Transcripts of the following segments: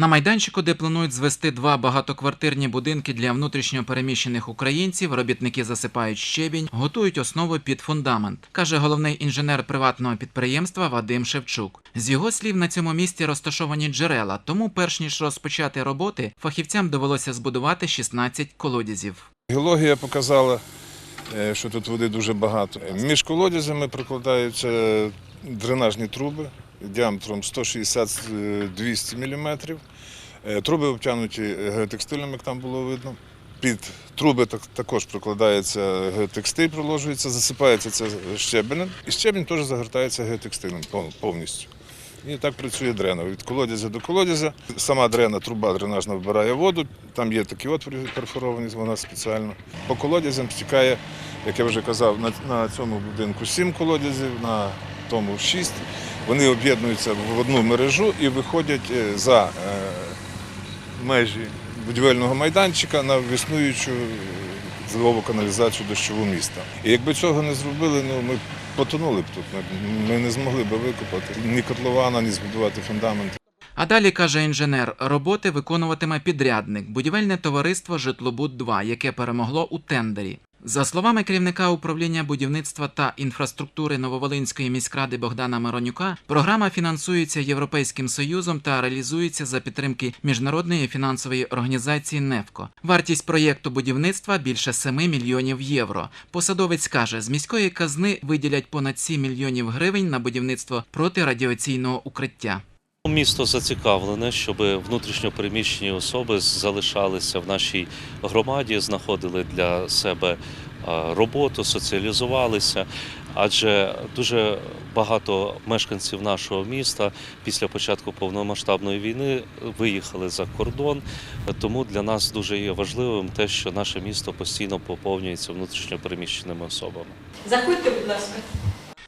На майданчику, де планують звести два багатоквартирні будинки для внутрішньо переміщених українців, робітники засипають щебінь, готують основу під фундамент, каже головний інженер приватного підприємства Вадим Шевчук. З його слів, на цьому місці розташовані джерела, тому, перш ніж розпочати роботи, фахівцям довелося збудувати 16 колодязів. Геологія показала, е, що тут води дуже багато. Між колодязями прокладаються дренажні труби діаметром 160-200 мм. Труби обтягнуті геотекстилем, як там було видно. Під труби також прокладається геотекстиль, проложується, засипається це щебенем. І щебень теж загортається геотекстилем повністю. І так працює дрена. Від колодязя до колодязя. Сама дрена, труба дренажна вбирає воду. Там є такі отвори перфоровані, вона спеціально. По колодязям стікає, як я вже казав, на цьому будинку сім колодязів, на тому шість. Вони об'єднуються в одну мережу і виходять е, за е, межі будівельного майданчика на існуючу зливову каналізацію дощову міста. І якби цього не зробили, ну ми потонули б тут. Ми не змогли б викопати ні котлована, ні збудувати фундамент. А далі каже інженер, роботи виконуватиме підрядник будівельне товариство Житлобуд 2 яке перемогло у тендері. За словами керівника управління будівництва та інфраструктури Нововолинської міськради Богдана Миронюка, програма фінансується Європейським Союзом та реалізується за підтримки міжнародної фінансової організації НЕФКО. Вартість проєкту будівництва більше 7 мільйонів євро. Посадовець каже, з міської казни виділять понад 7 мільйонів гривень на будівництво протирадіаційного укриття. Місто зацікавлене, щоб внутрішньо переміщені особи залишалися в нашій громаді, знаходили для себе роботу, соціалізувалися. Адже дуже багато мешканців нашого міста після початку повномасштабної війни виїхали за кордон. Тому для нас дуже є важливим те, що наше місто постійно поповнюється внутрішньо переміщеними особами. Заходьте, будь ласка.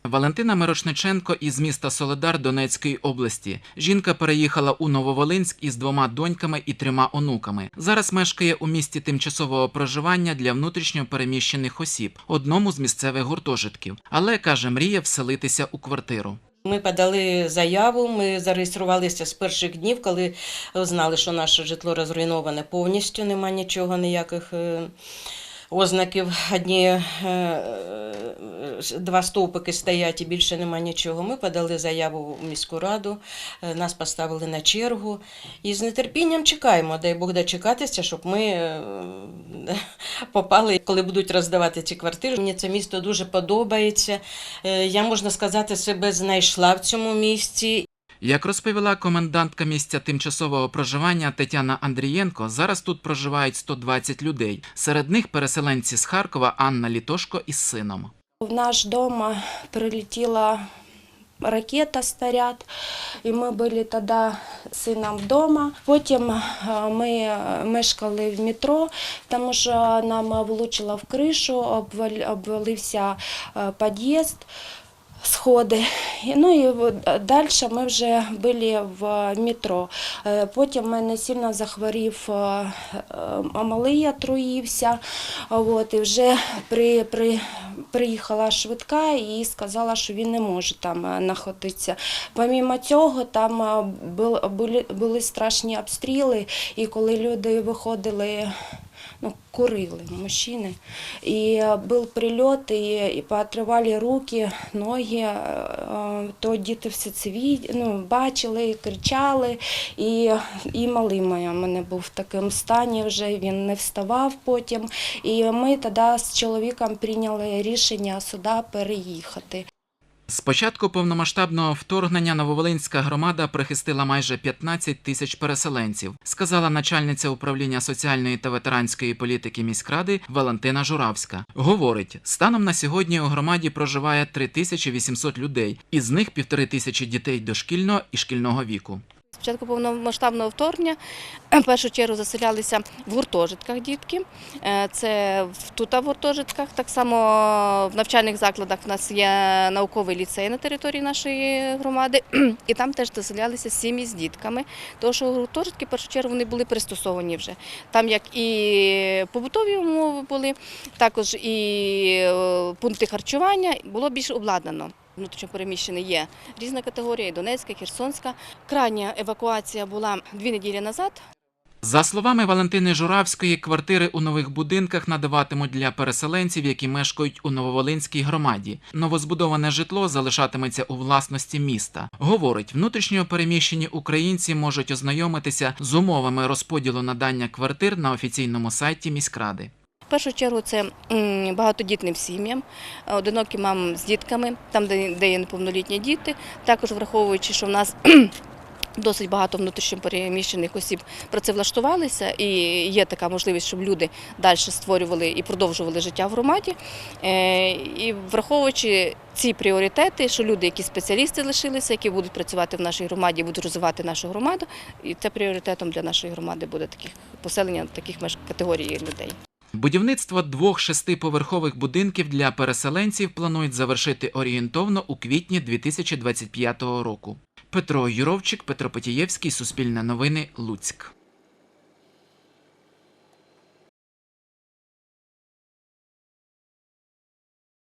Валентина Мирошниченко із міста Соледар Донецької області. Жінка переїхала у Нововолинськ із двома доньками і трьома онуками. Зараз мешкає у місті тимчасового проживання для внутрішньо переміщених осіб, одному з місцевих гуртожитків. Але каже, мріє вселитися у квартиру. Ми подали заяву, ми зареєструвалися з перших днів, коли знали, що наше житло розруйноване повністю, нема нічого, ніяких е, ознаків. Одні е, е, два стовпики стоять і більше нема нічого. Ми подали заяву в міську раду, е, нас поставили на чергу. І з нетерпінням чекаємо, дай Бог дочекатися, щоб ми попали, коли будуть роздавати ці квартири. Мені це місто дуже подобається. Я можна сказати, себе знайшла в цьому місці. Як розповіла комендантка місця тимчасового проживання Тетяна Андрієнко, зараз тут проживають 120 людей. Серед них переселенці з Харкова Анна Літошко із сином. В наш дом прилетела ракета снаряд, і ми були тоді сином вдома. Потім ми мешкали в метро, тому що нам влучило в кришу, обвал- обвалився під'їзд. Сходи. Ну і далі ми вже були в метро. Е, Потім в мене сильно захворів е, е, малий, отруївся. От, і вже при, при, приїхала швидка і сказала, що він не може там е, знаходитися. Помімо цього, там е, були, були страшні обстріли, і коли люди виходили. Ну, курили мужчини. І е, був прильот, і, і поотрывали руки, ноги, е, е, то діти все це від- ну, бачили, кричали. І, і малий моя мене був в такому стані вже, він не вставав потім. І ми тоді з чоловіком прийняли рішення сюди переїхати. З початку повномасштабного вторгнення Нововолинська громада прихистила майже 15 тисяч переселенців, сказала начальниця управління соціальної та ветеранської політики міськради Валентина Журавська. Говорить, станом на сьогодні у громаді проживає 3800 людей, із них півтори тисячі дітей дошкільного і шкільного віку. Спочатку повномасштабного вторгнення в першу чергу заселялися в гуртожитках дітки. Е, Це тут в гуртожитках. Так само в навчальних закладах в нас є науковий ліцей на території нашої громади, і там теж заселялися сім'ї з дітками. Тому що гуртожитки в першу чергу вони були пристосовані вже. Там як і побутові умови були, також і е, пункти харчування було більш обладнано. Внутрішньопереміщені є різна категорія, Донецька, Херсонська. Крайня евакуація була дві неділі назад. За словами Валентини Журавської, квартири у нових будинках надаватимуть для переселенців, які мешкають у Нововолинській громаді. Новозбудоване житло залишатиметься у власності міста. Говорить, внутрішньо переміщені українці можуть ознайомитися з умовами розподілу надання квартир на офіційному сайті міськради. Першу чергу це багатодітним сім'ям, е, одинокі мам з дітками, там, де, є неповнолітні діти. Також враховуючи, що в нас досить багато внутрішньопереміщених осіб працевлаштувалися, і є така можливість, щоб люди далі створювали і продовжували життя в громаді. Е, І враховуючи ці пріоритети, що люди, які спеціалісти лишилися, які будуть працювати в нашій громаді, будуть розвивати нашу громаду, і це пріоритетом для нашої громади буде таких поселення таких категорій людей. Будівництво двох шестиповерхових будинків для переселенців планують завершити орієнтовно у квітні 2025 року. Петро Юровчик, Петро Потієвський, Суспільне новини, Луцьк.